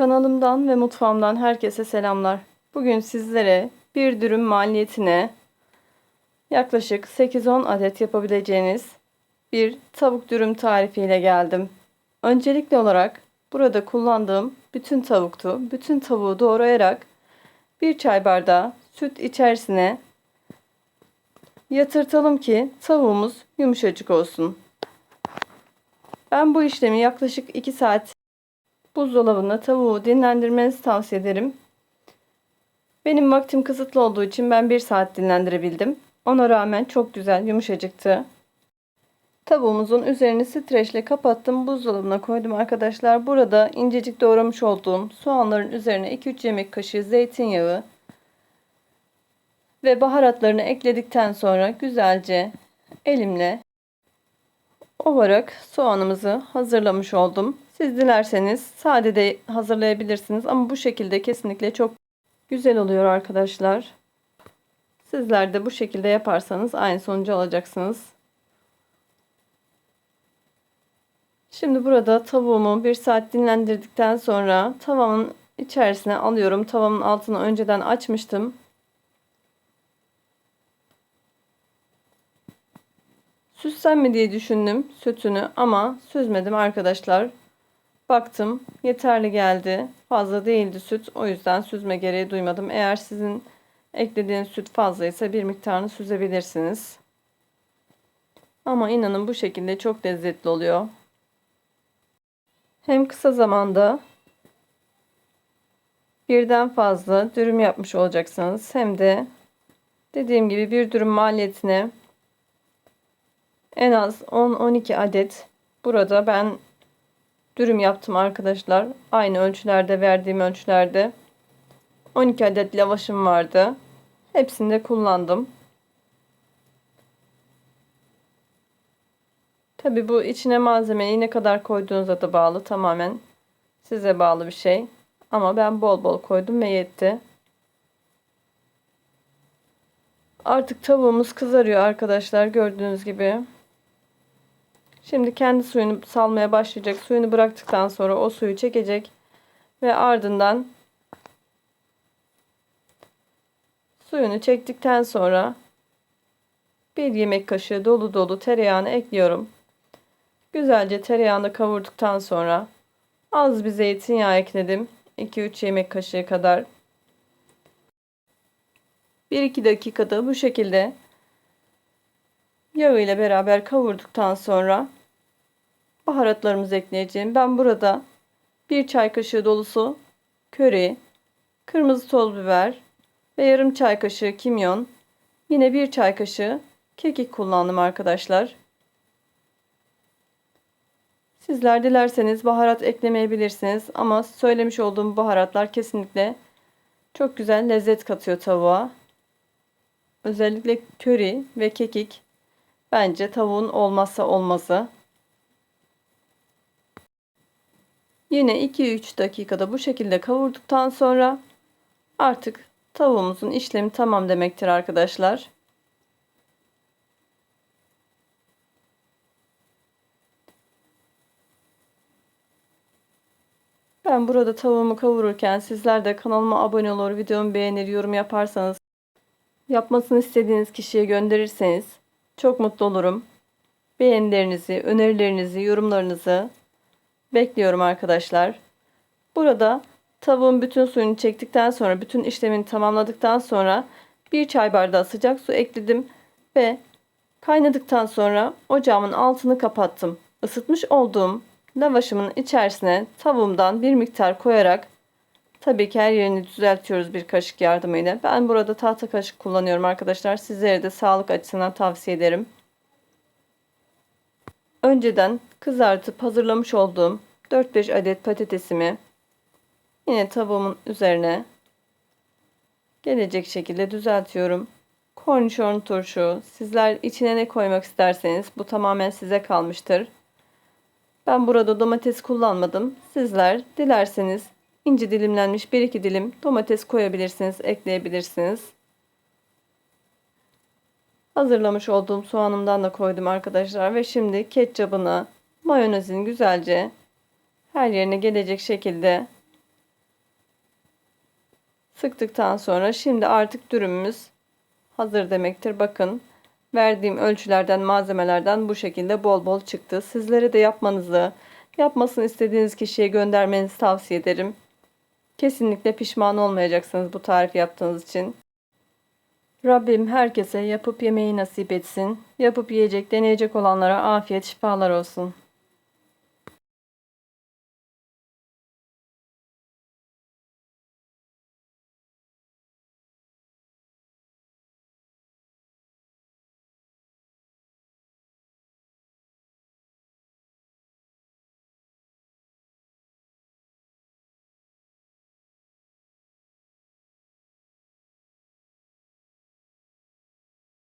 Kanalımdan ve mutfağımdan herkese selamlar. Bugün sizlere bir dürüm maliyetine yaklaşık 8-10 adet yapabileceğiniz bir tavuk dürüm tarifiyle geldim. Öncelikli olarak burada kullandığım bütün tavuktu. Bütün tavuğu doğrayarak bir çay bardağı süt içerisine yatırtalım ki tavuğumuz yumuşacık olsun. Ben bu işlemi yaklaşık 2 saat buzdolabında tavuğu dinlendirmenizi tavsiye ederim. Benim vaktim kısıtlı olduğu için ben 1 saat dinlendirebildim. Ona rağmen çok güzel yumuşacıktı. Tavuğumuzun üzerini streçle kapattım. Buzdolabına koydum arkadaşlar. Burada incecik doğramış olduğum soğanların üzerine 2-3 yemek kaşığı zeytinyağı ve baharatlarını ekledikten sonra güzelce elimle ovarak soğanımızı hazırlamış oldum. Siz dilerseniz sade de hazırlayabilirsiniz ama bu şekilde kesinlikle çok güzel oluyor arkadaşlar. Sizler de bu şekilde yaparsanız aynı sonucu alacaksınız. Şimdi burada tavuğumu bir saat dinlendirdikten sonra tavamın içerisine alıyorum. Tavamın altını önceden açmıştım. Süssem diye düşündüm sütünü ama süzmedim arkadaşlar. Baktım yeterli geldi. Fazla değildi süt. O yüzden süzme gereği duymadım. Eğer sizin eklediğiniz süt fazlaysa bir miktarını süzebilirsiniz. Ama inanın bu şekilde çok lezzetli oluyor. Hem kısa zamanda birden fazla dürüm yapmış olacaksınız. Hem de dediğim gibi bir dürüm maliyetine en az 10-12 adet burada ben dürüm yaptım arkadaşlar. Aynı ölçülerde verdiğim ölçülerde 12 adet lavaşım vardı. Hepsini de kullandım. Tabi bu içine malzemeyi ne kadar koyduğunuza da bağlı. Tamamen size bağlı bir şey. Ama ben bol bol koydum ve yetti. Artık tavuğumuz kızarıyor arkadaşlar gördüğünüz gibi. Şimdi kendi suyunu salmaya başlayacak. Suyunu bıraktıktan sonra o suyu çekecek. Ve ardından suyunu çektikten sonra bir yemek kaşığı dolu dolu tereyağını ekliyorum. Güzelce tereyağını kavurduktan sonra az bir zeytinyağı ekledim. 2-3 yemek kaşığı kadar. 1-2 dakikada bu şekilde yağı ile beraber kavurduktan sonra baharatlarımızı ekleyeceğim. Ben burada bir çay kaşığı dolusu köri, kırmızı toz biber ve yarım çay kaşığı kimyon, yine bir çay kaşığı kekik kullandım arkadaşlar. Sizler dilerseniz baharat eklemeyebilirsiniz ama söylemiş olduğum baharatlar kesinlikle çok güzel lezzet katıyor tavuğa. Özellikle köri ve kekik bence tavuğun olmazsa olmazı. Yine 2-3 dakikada bu şekilde kavurduktan sonra artık tavuğumuzun işlemi tamam demektir arkadaşlar. Ben burada tavuğumu kavururken sizler de kanalıma abone olur, videomu beğenir, yorum yaparsanız, yapmasını istediğiniz kişiye gönderirseniz çok mutlu olurum. Beğenilerinizi, önerilerinizi, yorumlarınızı bekliyorum arkadaşlar. Burada tavuğun bütün suyunu çektikten sonra, bütün işlemini tamamladıktan sonra bir çay bardağı sıcak su ekledim ve kaynadıktan sonra ocağımın altını kapattım. Isıtmış olduğum lavaşımın içerisine tavuğumdan bir miktar koyarak tabii ki her yerini düzeltiyoruz bir kaşık yardımıyla. Ben burada tahta kaşık kullanıyorum arkadaşlar. Sizlere de sağlık açısından tavsiye ederim. Önceden kızartıp hazırlamış olduğum 4-5 adet patatesimi yine tavuğumun üzerine gelecek şekilde düzeltiyorum. Kornişon turşu, sizler içine ne koymak isterseniz bu tamamen size kalmıştır. Ben burada domates kullanmadım. Sizler dilerseniz ince dilimlenmiş 1-2 dilim domates koyabilirsiniz, ekleyebilirsiniz. Hazırlamış olduğum soğanımdan da koydum arkadaşlar ve şimdi ketçabını, mayonezini güzelce her yerine gelecek şekilde Sıktıktan sonra şimdi artık dürümümüz hazır demektir. Bakın verdiğim ölçülerden malzemelerden bu şekilde bol bol çıktı. Sizlere de yapmanızı, yapmasını istediğiniz kişiye göndermenizi tavsiye ederim. Kesinlikle pişman olmayacaksınız bu tarifi yaptığınız için. Rabbim herkese yapıp yemeyi nasip etsin. Yapıp yiyecek, deneyecek olanlara afiyet, şifalar olsun.